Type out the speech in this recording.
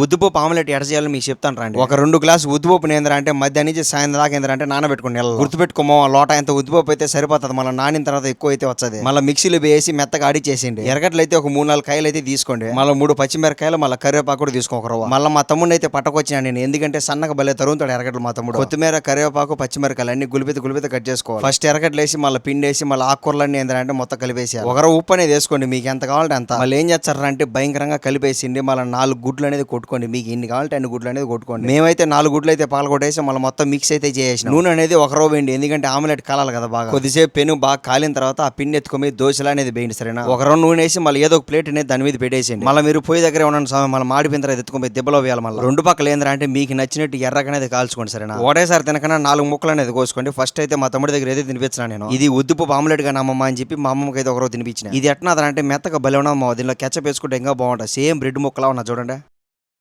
ఉద్దుపప్పు omelette ఎడ చేయాలో మీకు చెప్తాను రండి. ఒక రెండు గ్లాస్ ఉద్దుపప్పు నేంద్ర అంటే మధ్యాహ్నం నుంచి సాయంత్రం దాకా ఏంద్ర అంటే నానబెట్టుకుని నెల గుర్తుపెట్టుకోమో ఆ లోట ఎంత ఉద్దుపప్పు అయితే సరిపోతుంది మళ్ళీ నానిన తర్వాత ఎక్కువ అయితే వచ్చది. మళ్ళీ మిక్సీలో వేసి మెత్తగా ఆడిచేసిండి ఎరగట్లు అయితే ఒక మూడు నాలుగు కాయలు అయితే తీసుకోండి. మళ్ళీ మూడు పచ్చిమిరకాయలు మళ్ళీ కరివేపాకు కూడా తీసుకో ఒక రవ్వ మళ్ళీ మా తమ్ముడిని అయితే పట్టకొచ్చినా నేను. ఎందుకంటే సన్నగా భలే తరుగుతాడు ఎరగట్లు మా తమ్ముడు. కొత్తిమీర కరివేపాకు పచ్చిమిరకాయలు అన్ని గులిపిత గులిపిత కట్ చేసుకోవాలి. ఫస్ట్ ఎరగట్లు వేసి మళ్ళీ పిండి వేసి మళ్ళీ ఆకుకూరలన్నీ ఏంటంటే మొత్తం కలిపేసి ఒకరు ఉప్పు అనేది వేసుకోండి మీకు ఎంత కావాలంటే అంత. మళ్ళీ ఏం చేస్తారంటే భయంకరంగా కలిపేసిండి మళ్ళీ నాలుగు గుడ్లు అనేది కొట్టుకోండి. మీకు ఎన్ని కావాలంటే అన్ని గుడ్లు అనేది కొట్టుకోండి. మేమైతే నాలుగు గుడ్లు అయితే పాలు కొట్టేసి మళ్ళీ మొత్తం మిక్స్ అయితే చేసేసిన. నూనె అనేది ఒక రవ్వ వేయండి. ఎందుకంటే ఆమ్లెట్ కాలాలి కదా బాగా. కొద్దిసేపు పెను బాగా కాలిన తర్వాత ఆ పిండి ఎత్తుకొని దోశలు అనేది వేయండి సరేనా? ఒక రౌండ్ నూనె వేసి మళ్ళీ ఏదో ఒక ప్లేట్ అనేది దాని మీద పెట్టేసింది మళ్ళీ మీరు పోయి దగ్గర ఉండండి స్వామి. మళ్ళీ మాడిపోయిన తర్వాత ఎత్తుకొని దెబ్బలో వేయాలి మళ్ళీ. రెండు పక్కల ఏంద్రా అంటే మీకు నచ్చినట్టు ఎర్రగా అనేది కాల్చుకోండి సరేనా? ఒకటేసారి తినకన్నా నాలుగు ముక్కలు అనేది కోసుకోండి. ఫస్ట్ అయితే మా తమ్ముడి దగ్గర అయితే తినిపించిన నేను. ఇది ఉద్దుపు ఆమ్లెట్గా నమ్మమ్మ అని చెప్పి మా అమ్మకి అయితే ఒకరోజు తినిపించిన. ఇది ఎట్లా అంటే మెత్తగా బలి ఉన్నది మా దీనిలో కెచ్చప్ వేసుకుంటే ఇంకా బాగుంటుంది. సేమ్ బ్రెడ్ ముక్కలా ఉన్నా చూడండి.